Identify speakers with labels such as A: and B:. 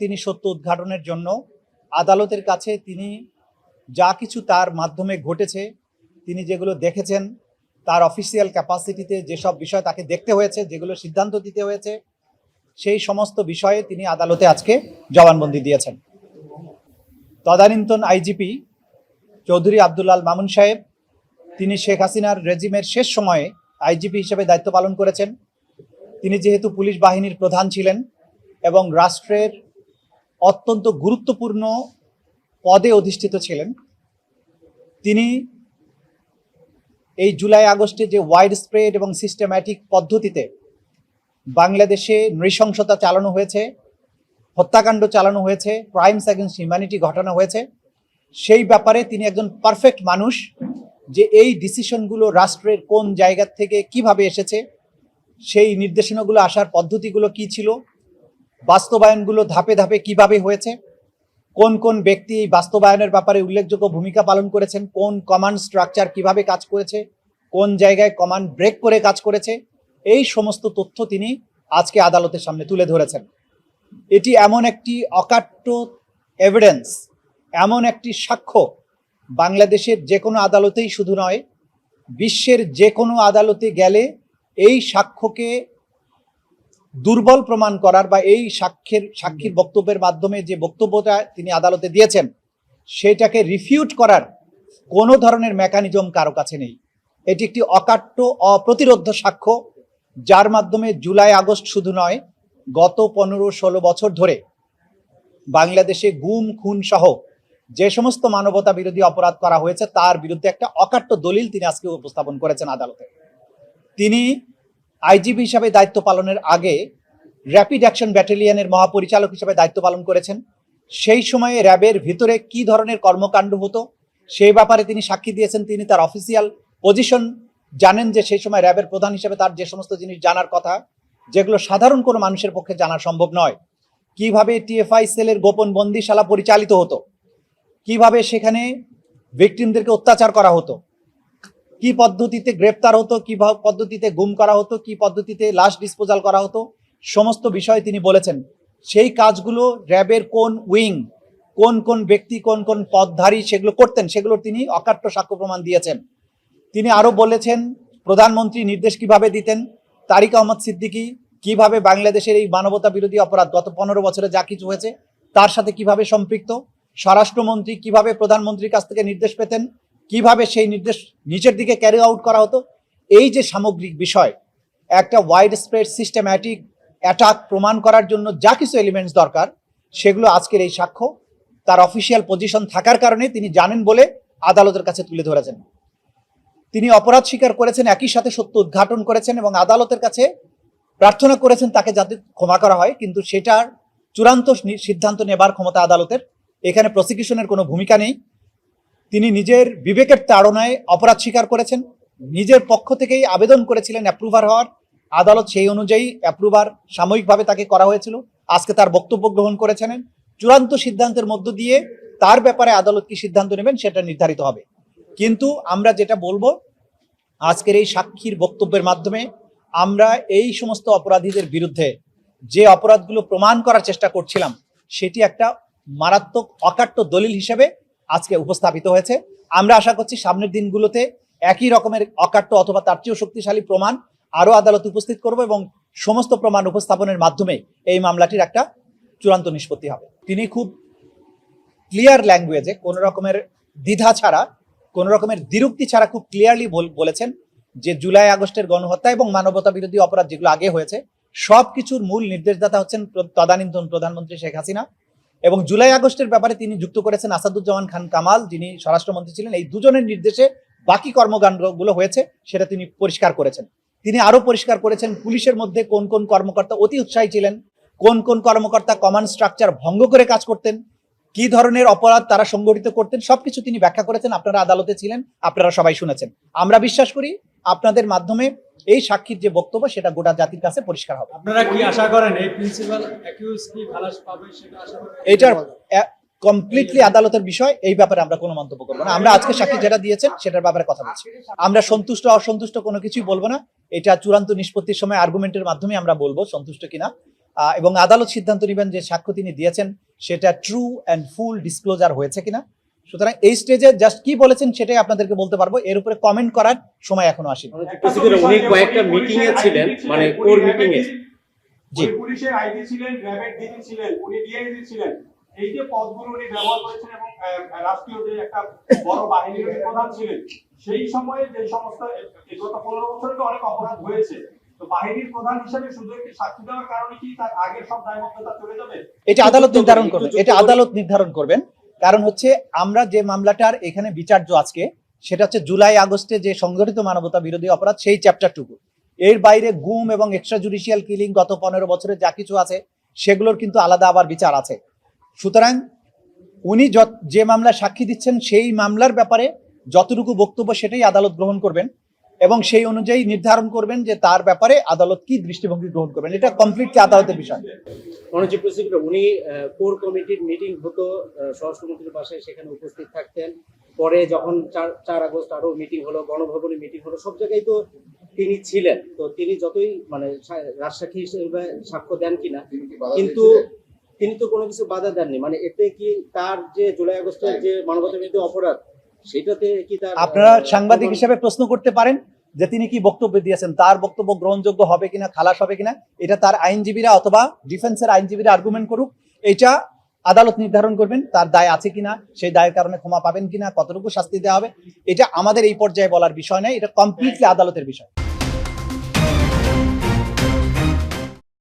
A: তিনি সত্য উদ্ঘাটনের জন্য আদালতের কাছে তিনি যা কিছু তার মাধ্যমে ঘটেছে, তিনি যেগুলো দেখেছেন, তার অফিসিয়াল ক্যাপাসিটিতে যেসব বিষয় তাকে দেখতে হয়েছে, যেগুলো সিদ্ধান্ত দিতে হয়েছে, সেই সমস্ত বিষয়ে তিনি আদালতে আজকে জবানবন্দি দিয়েছেন। তদানীন্তন আইজিপি চৌধুরী আব্দুল্লাল মামুন সাহেব, তিনি শেখ হাসিনার রেজিমের শেষ সময়ে আইজিপি হিসেবে দায়িত্ব পালন করেছেন। তিনি যেহেতু পুলিশ বাহিনীর প্রধান ছিলেন এবং রাষ্ট্রের অত্যন্ত গুরুত্বপূর্ণ পদে অধিষ্ঠিত ছিলেন। তিনি এই জুলাই আগস্টে যে ওয়াইড স্প্রেড এবং সিস্টেম্যাটিক পদ্ধতিতে বাংলাদেশে নৃশংসতা চালানো হয়েছে, হত্যাকাণ্ড চালানো হয়েছে ক্রাইমস অ্যাগেন্স্ট হিউম্যানিটি ঘটানো হয়েছে, সেই ব্যাপারে তিনি একজন পারফেক্ট মানুষ যে এই ডিসিশনগুলো রাষ্ট্রের কোন জায়গা থেকে কীভাবে এসেছে, সেই নির্দেশনাগুলো, আসার পদ্ধতিগুলো কি ছিল বাস্তবায়নগুলো ধাপে ধাপে কীভাবে হয়েছে? কোন কোন ব্যক্তি বাস্তবায়নের ব্যাপারে উল্লেখযোগ্য ভূমিকা পালন করেছেন? কোন কমান্ড স্ট্রাকচার কীভাবে কাজ করেছে? কোন জায়গায় কমান্ড ব্রেক করে কাজ করেছে? এই সমস্ত তথ্য তিনি আজকে আদালতের সামনে তুলে ধরেছেন। এটি এমন একটি অকাট্য এভিডেন্স এমন একটি সাক্ষ্য। বাংলাদেশের যে কোনো আদালতেই শুধু নয়, বিশ্বের যে কোনো আদালতে গেলে এই সাক্ষ্যকে দুর্বল প্রমাণ করার বা এই সাক্ষীর সাক্ষীর বক্তব্যের মাধ্যমে যে বক্তব্যটা তিনি আদালতে দিয়েছেন সেটাকে রিফিউট করার কোনো ধরনের মেকানিজম কারও কাছে নেই। এটি একটি অকাট্য অপ্রতিরোধ্য সাক্ষ্য যার মাধ্যমে জুলাই আগস্ট শুধু নয় গত পনেরো ষোলো বছর ধরে বাংলাদেশে গুম খুন সহ যে সমস্ত মানবতা বিরোধী অপরাধ করা হয়েছে তার বিরুদ্ধে একটা অকাট্য দলিল তিনি আজকে উপস্থাপন করেছেন আদালতে। তিনি আইজিপি হিসাবে দায়িত্ব পালনের আগে র্যাপিড অ্যাকশন ব্যাটালিয়নের মহাপরিচালক হিসাবে দায়িত্ব পালন করেছেন। সেই সময়ে র্যাবের ভিতরে কি ধরনের কর্মকাণ্ড হতো, সেই ব্যাপারে তিনি সাক্ষী দিয়েছেন, তিনি তার অফিসিয়াল পজিশন জানেন যে সেই সময় র্যাবের প্রধান হিসেবে তার যে সমস্ত জিনিস জানার কথা, যেগুলো সাধারণ কোনো মানুষের পক্ষে জানা সম্ভব নয়। কীভাবে টিএফআই সেলের গোপন বন্দিশালা পরিচালিত হতো, কীভাবে সেখানে ভিকটিমদেরকে অত্যাচার করা হতো কি পদ্ধতিতে গ্রেপ্তার হতো, কি পদ্ধতিতে গুম করা হতো, কি পদ্ধতিতে লাশ ডিসপোজাল করা হতো, সমস্ত বিষয় তিনি বলেছেন। সেই কাজগুলো র্যাবের কোন উইং, কোন কোন ব্যক্তি, কোন কোন পদধারী সেগুলো করতেন, সেগুলোর তিনি অকাট্য সাক্ষ্য প্রমাণ দিয়েছেন। তিনি আরও বলেছেন, প্রধানমন্ত্রী নির্দেশ কীভাবে দিতেন, তারিক আহমদ সিদ্দিকি কীভাবে বাংলাদেশের এই মানবতা বিরোধী অপরাধ গত পনেরো বছরে যা কিছু হয়েছে, তার সাথে কীভাবে সম্পৃক্ত, স্বরাষ্ট্রমন্ত্রী কীভাবে প্রধানমন্ত্রীর কাছ থেকে নির্দেশ পেতেন কীভাবে সেই নির্দেশ নিচের দিকে ক্যারি আউট করা হতো? এই যে সামগ্রিক বিষয়, একটা ওয়াইড স্প্রেড সিস্টেম্যাটিক অ্যাটাক প্রমাণ করার জন্য যা কিছু এলিমেন্টস দরকার, সেগুলো আজকের এই সাক্ষ্য। তার অফিসিয়াল পজিশন থাকার কারণে তিনি জানেন বলে আদালতের কাছে তুলে ধরেছেন। তিনি অপরাধ স্বীকার করেছেন, একই সাথে সত্য উদ্ঘাটন করেছেন এবং আদালতের কাছে প্রার্থনা করেছেন তাকে যাতে ক্ষমা করা হয়, কিন্তু সেটার চূড়ান্ত সিদ্ধান্ত নেবার ক্ষমতা আদালতের। এখানে প্রসিকিউশনের কোনো ভূমিকা নেই। তিনি নিজের বিবেকের তাড়নায় অপরাধ স্বীকার করেছেন। নিজের পক্ষ থেকেই আবেদন করেছিলেন অ্যাপ্রুভার হওয়ার। আদালত সেই অনুযায়ী অ্যাপ্রুভার সাময়িকভাবে তাকে করা হয়েছিল। আজকে তার বক্তব্য গ্রহণ করেছেন। চূড়ান্ত সিদ্ধান্তের মধ্য দিয়ে তার ব্যাপারে আদালত কি সিদ্ধান্ত নেবেন সেটা নির্ধারিত হবে। কিন্তু আমরা যেটা বলব, আজকের এই সাক্ষীর বক্তব্যের মাধ্যমে আমরা এই সমস্ত অপরাধীদের বিরুদ্ধে যে অপরাধগুলো প্রমাণ করার চেষ্টা করছিলাম, সেটি একটা মারাত্মক অকাট্য দলিল হিসেবে আজকে উপস্থাপিত হয়েছে। আমরা আশা করছি সামনের দিনগুলোতে একই রকমের অকাট্য অথবা তার চেয়েও শক্তিশালী প্রমাণ আরও আদালত উপস্থিত করব এবং সমস্ত প্রমাণ উপস্থাপনের মাধ্যমে এই মামলাটির একটা চূড়ান্ত নিষ্পত্তি হবে। তিনি খুব ক্লিয়ার ল্যাঙ্গুয়েজে কোনো রকমের দ্বিধা ছাড়া, কোনো রকমের দ্বিরুক্তি ছাড়া খুব ক্লিয়ারলি বলেছেন যে জুলাই আগস্টের গণহত্যা এবং মানবতা বিরোধী অপরাধ যেগুলো আগে হয়েছে সব কিছুর মূল নির্দেশদাতা হচ্ছেন তদানীন্তন প্রধানমন্ত্রী শেখ হাসিনা। এবং জুলাই আগস্টের ব্যাপারে তিনি যুক্ত করেছেন আসাদুজ্জামান খান কামাল, যিনি স্বরাষ্ট্রমন্ত্রী ছিলেন। এই দুজনের নির্দেশে বাকি কর্মকাণ্ডগুলো হয়েছে, সেটা তিনি পরিষ্কার করেছেন। তিনি আরও পরিষ্কার করেছেন পুলিশের মধ্যে কোন কোন কর্মকর্তা অতি উৎসাহী ছিলেন, কোন কোন কর্মকর্তা কমান্ড স্ট্রাকচার ভঙ্গ করে কাজ করতেন, কি ধরনের অপরাধ তারা সংগঠিত করতেন, সবকিছু তিনি ব্যাখ্যা করেছেন। আপনারা আদালতে ছিলেন, আপনারা সবাই শুনেছেন। আমরা বিশ্বাস করি আপনাদের মাধ্যমে এই সাক্ষীর যে বক্তব্য সেটা গোটা জাতির কাছে পরিষ্কার হবে।
B: আপনারা কি আশা করেন এই প্রিন্সিপাল অ্যাকিউজ কি খালাস পাবে সেটা আশা করেন?
A: এটার কমপ্লিটলি আদালতের বিষয় এই ব্যাপারে আমরা কোনো মন্তব্য করব না। আমরা আজকে সাক্ষী যেটা দিয়েছেন সেটার ব্যাপারে কথা বলছি। আমরা সন্তুষ্ট অসন্তুষ্ট কোনো কিছুই বলব না। এটা চূড়ান্ত নিষ্পত্তির সময় আর্গুমেন্টের মাধ্যমে আমরা বলব সন্তুষ্ট কিনা। এবং আদালত সিদ্ধান্ত নেবেন যে সাক্ষ্য তিনি দিয়েছেন সেটা ট্রু অ্যান্ড ফুল ডিসক্লোজার হয়েছে কিনা। সুতরাং এই স্টেজে জাস্ট কি বলেছেন সেটাই আপনাদেরকে বলতে পারব। এর উপরে কমেন্ট করার সময় এখনও আসেনি।
C: উনি কয়েকটা মিটিং এ ছিলেন মানে কোর মিটিং এ।
A: জি।
D: জি পুলিশের আইডি ছিলেন র্যাবের ডিজি ছিলেন উনি ডিআইজি ছিলেন। এই যে পদগুলো উনি ব্যবহার করেছেন এবং রাষ্ট্রীয় যে একটা বড় বাহিনীর প্রধান ছিলেন সেই সময়ে যে সমস্ত গত পনেরো বছরে তো অনেক অপরাধ হয়েছে। বাহিনীর প্রধান হিসেবে শুধু একটি সাক্ষী দেওয়ার কারণে কি তার আগের সব দায়বদ্ধতা চলে যাবে?
A: এটা আদালত নির্ধারণ
C: করি,
A: করবেন এটা আদালত নির্ধারণ করবেন। কারণ হচ্ছে আমরা যে মামলাটার এখানে বিচার্য আজকে, সেটা হচ্ছে জুলাই আগস্টে যে সংগঠিত মানবতা বিরোধী অপরাধ, সেই চ্যাপ্টারটুকু। এর বাইরে গুম এবং এক্সট্রা জুডিশিয়াল কিলিং গত পনেরো বছরে যা কিছু আছে, সেগুলোর কিন্তু আলাদা আবার বিচার আছে। সুতরাং উনি যে মামলা সাক্ষী দিচ্ছেন, সেই মামলার ব্যাপারে যতটুকু বক্তব্য, সেটাই আদালত গ্রহণ করবেন। এবং সেই অনুযায়ী নির্ধারণ করবেন যে তার ব্যাপারে আদালত কি দৃষ্টিভঙ্গি গ্রহণ করবেন। এটা কমপ্লিটলি আদালতের বিষয়।
C: প্রেসিডেন্ট উনি কোর কমিটির মিটিং হতো স্বরাষ্ট্রমন্ত্রীর বাসায় সেখানে উপস্থিত থাকতেন। পরে যখন চার চার আগস্ট আরও মিটিং হলো গণভবনে মিটিং হলো সব জায়গায় তো তিনি ছিলেন। তো তিনি যতই মানে রাজসাক্ষী হিসেবে সাক্ষ্য দেন কিনা কিন্তু তিনি তো কোনো কিছু বাধা দেননি। মানে এতে কি তার যে জুলাই আগস্টের যে মানবতা অপরাধ সেটাতে কি তার
A: আপনারা সাংবাদিক হিসেবে প্রশ্ন করতে পারেন। যে তিনি কি বক্তব্য দিয়েছেন, তার বক্তব্য গ্রহণযোগ্য হবে কিনা, খালাস হবে কিনা, এটা তার আইনজীবীরা অথবা ডিফেন্সের আইনজীবীরা আর্গুমেন্ট করুক। এটা আদালত নির্ধারণ করবেন, তার দায় আছে কিনা, সেই দায়ের কারণে ক্ষমা পাবেন কিনা, কতটুকু শাস্তি দেওয়া হবে, এটা আমাদের এই পর্যায়ে বলার বিষয় নয়, এটা কমপ্লিটলি আদালতের বিষয়।